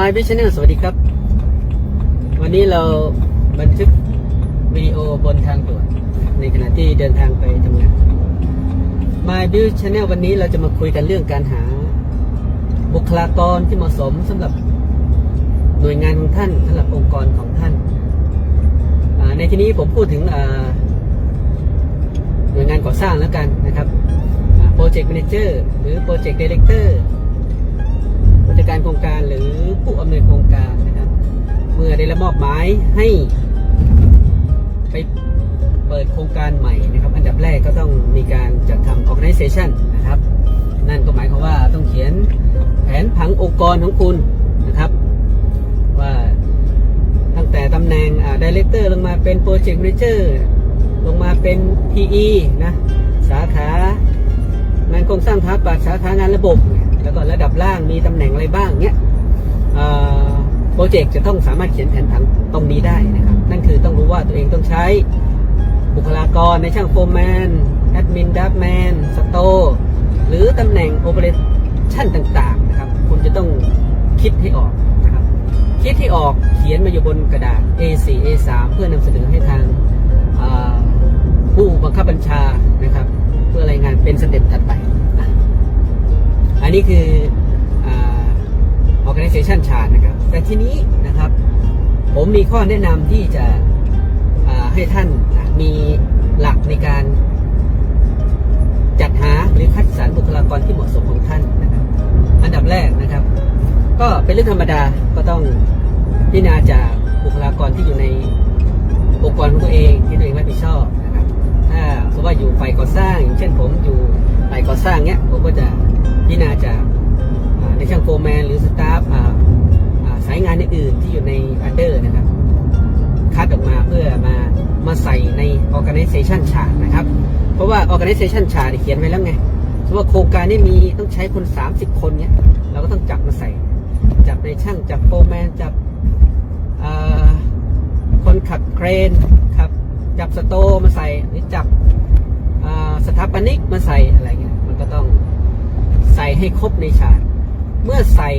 My v i s i o n สวัสดีครับ วันนี้เราบันทึกวิดีโอบนทางด่วนในขณะที่เดินทางไปทำงาน My b uild Channel วันนี้เราจะมาคุยกันเรื่องการหา บุคลากรที่เหมาะสมสำหรับหน่วยงานของท่านสำหรับองค์กรของท่าน ในที่นี้ผมพูดถึงหน่วยงานก่อสร้างแล้วกันนะครับโปรเจกต์ a ม a นเจอร์หรือโปรเจกต์ดีเลกเตอร์ ผู้จัดการโครงการหรือผู้อำนวยโครงการนะครับ เมื่อได้รับมอบหมายให้ ไปเปิดโครงการใหม่นะครับ อันดับแรกก็ต้องมีการจัดทำ organization นะครับ นั่นก็หมายความว่าต้องเขียนแผนผังองค์กรของคุณนะครับ ว่าตั้งแต่ตำแหน่งดีเลกเตอร์ลงมาเป็นโปรเจกต์ a ม a นเจอร์ลงมาเป็น PE นะ สาขา งานโครงสร้างทัพปสาขางานระบบ แล้วก็ระดับล่างมีตำแหน่งอะไรบ้างเนี้ยโปรเจกต์จะต้องสามารถเขียนแผนผังตรงนี้ได้นะครับ นั่นคือต้องรู้ว่าตัวเองต้องใช้บุคลากรในช่างโฟร์แมนแอดมินดับแมนสโตหรือตำแหน่งโอเปอเรชั่นต่างๆนะครับ คุณจะต้องคิดให้ออกนะครับ คิดให้ออกเขียนมาอยู่บนกระดาษ A4 A3 เพื่อนำเสนอให้ทางผู้บังคับบัญชานะครับ เพื่อรายงานเป็นสเต็ปถัดไปันนี้คืออ organization chart นะครับ แต่ทีนี้นะครับ ผมมีข้อแนะนำที่จะให้ท่านมีหลักในการจัดหาหรือคัดสรรบุคลากรที่เหมาะสมของท่านนะครับ อันดับแรกนะครับ ก็เป็นเรื่องธรรมดาก็ต้องพิจารณาจากบุคลากรที่อยู่ในองค์กรของตัวเองที่ตัวเองรับผิดชอบนะครับ ถ้าสมมติว่าอยู่ฝ่ายก่อสร้าง อย่างเช่นผมอยู่ฝ่ายก่อสร้างเนี้ยผมก็จะ organization chart นะครับ เพราะว่า organization chart เขียนไว้แล้วไงสมมติว่าโครงการนี้มีต้องใช้คน 30 คนเนี้ยเราก็ต้องจับมาใส่ จับในช่างจับโฟร์แมนจับคนขับเครนครับจับสโตมาใส่หรือจับสถาปนิกมาใส่อะไรเงี้ยมันก็ต้องใส่ให้ครบในชาร์ตเมื่อใส่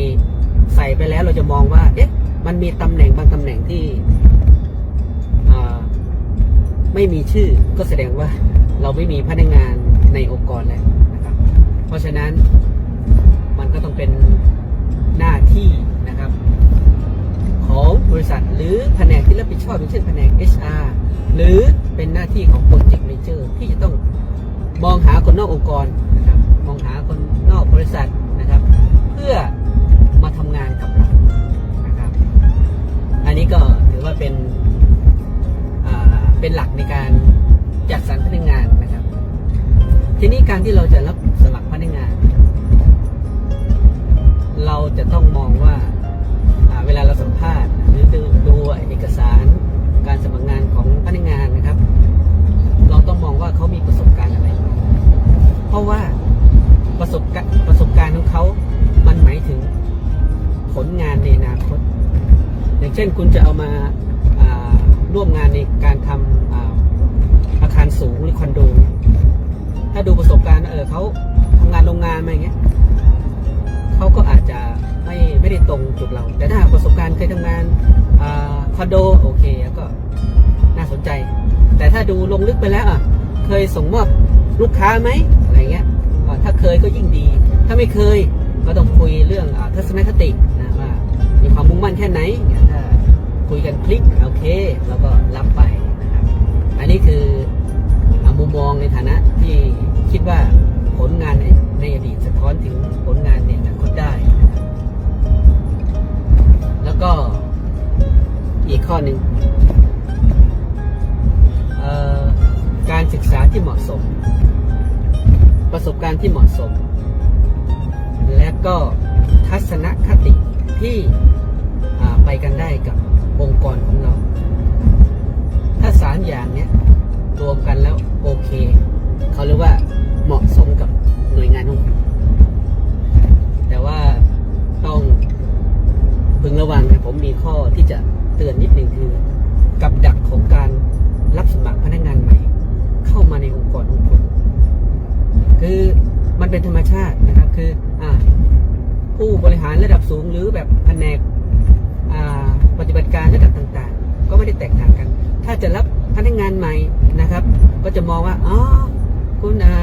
ใส่ไปแล้วเราจะมองว่าเอ๊ะมันมีตำแหน่งบางตำแหน่งที่ ไม่มีชื่อก็แสดงว่าเราไม่มีพนักงานในองค์กรแล้วนะครับ เพราะฉะนั้นมันก็ต้องเป็นหน้าที่นะครับ ของบริษัทหรือแผนกที่รับผิดชอบอย่างเช่นแผนก HR หรือเป็นหน้าที่ของโปรเจกต์ a มเจอร์ที่จะต้องมองหาคนนอกองค์กรนะครับมองหาคนนอกบริษัท ทีนี้การที่เราจะรับสมัครพนักงาน เราจะต้องมองว่าเวลาเราสัมภาษณ์หรือดูดูเอกสารการสมัครงานของพนักงานนะครับ เราต้องมองว่าเขามีประสบการณ์อะไร เพราะว่าประสบการณ์ประสบการณ์ของเขา มันหมายถึงผลงานในอนาคต อย่างเช่นคุณจะเอามาาร่วมงานในการทำ บการณ์เออเขาทำงานโรงงานมาอย่างเงี้ยเขาก็อาจจะไม่ไม่ได้ตรงจุดเรา แต่ถ้าหากประสบการณ์เคยทำงานคอนโดโอเคก็น่าสนใจ แต่ถ้าดูลงลึกไปแล้วอะเคยส่งมอบลูกค้าไหมอะไรเงี้ยถ้าเคยก็ยิ่งดี ถ้าไม่เคยก็ต้องคุยเรื่องอทัศนคตินะว่ามีความมุ่งมั่นแค่ไหนเนี่ยถ้าคุยกันคลิกโอเคเราก็รับไปนะครับอันนี้คืออมุมมองในฐานะที่ คิดว่าผลงานในในอดีตสะท้อนถึงผลงานในอนาคตได้นะครับแล้วก็อีกข้อหนึ่งการศึกษาที่เหมาะสม ประสบการณ์ที่เหมาะสม และก็ทัศนคติที่ไปกันได้กับองค์กรของเรา มมีข้อที่จะเตือนนิดหนึ่งคือ กับดักของการรับสมัครพนักงานใหม่ เข้ามาในองค์กรของคุณคือมันเป็นธรรมชาตินะครับ คืออ่าผู้บริหารระดับสูงหรือแบบแผนกอ่าปฏิบัติการระดับต่างๆ ก็ไม่ได้แตกต่างกัน ถ้าจะรับพนักงานใหม่นะครับ ก็จะมองว่าอ๋อคุณอ่า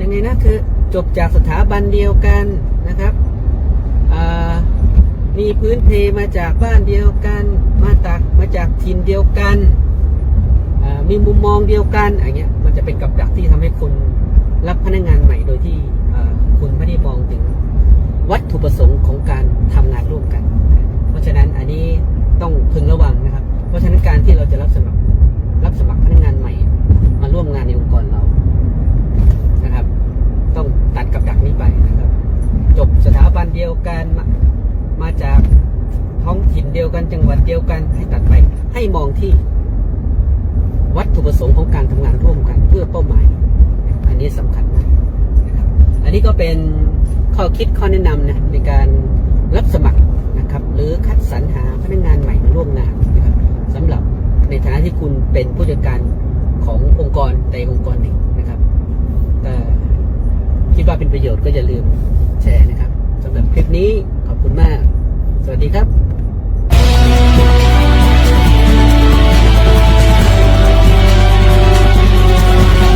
ยังไงนะคือจบจากสถาบันเดียวกันนะครับ มีพื้นเพมาจากบ้านเดียวกัน มาจากมาจากถิ่นเดียวกันอ่ามีมุมมองเดียวกันอย่างเงี้ยมันจะเป็นกับดักที่ทำให้คุณรับพนักงานใหม่โดยที่คุณไม่ได้มองถึงวัตถุประสงค์ของการทำงานร่วมกัน เพราะฉะนั้นอันนี้ต้องพึงระวังนะครับ เพราะฉะนั้นการที่เราจะรับสมัครรับสมัครพนักงานใหม่ มาร่วมงานในองค์กรเรานะครับ ต้องตัดกับดักนี้ไปนะครับ จบสถาบันเดียวกันมามาจากท้องถิ่นเดียว กันจังหวัดเดียวกันให้ตัดไป ให้มองที่ วัตถุประสงค์ของการทำงานร่วมกันเพื่อเป้าหมาย อันนี้สำคัญมากนะครับอันนี้ก็เป็นข้อคิดข้อแนะนำนะในการรับสมัครนะครับ หรือคัดสรรหาพนักงานใหม่มาร่วมงานนะครับสำหรับในฐานะที่คุณเป็นผู้จัดการขององค์กรใดองค์กรหนึ่งนะครับแต่คิดว่าเป็นประโยชน์ก็อย่าลืมแชร์นะครับสำหรับคลิปนี้ขอบคุณมาก สวัสดีครับ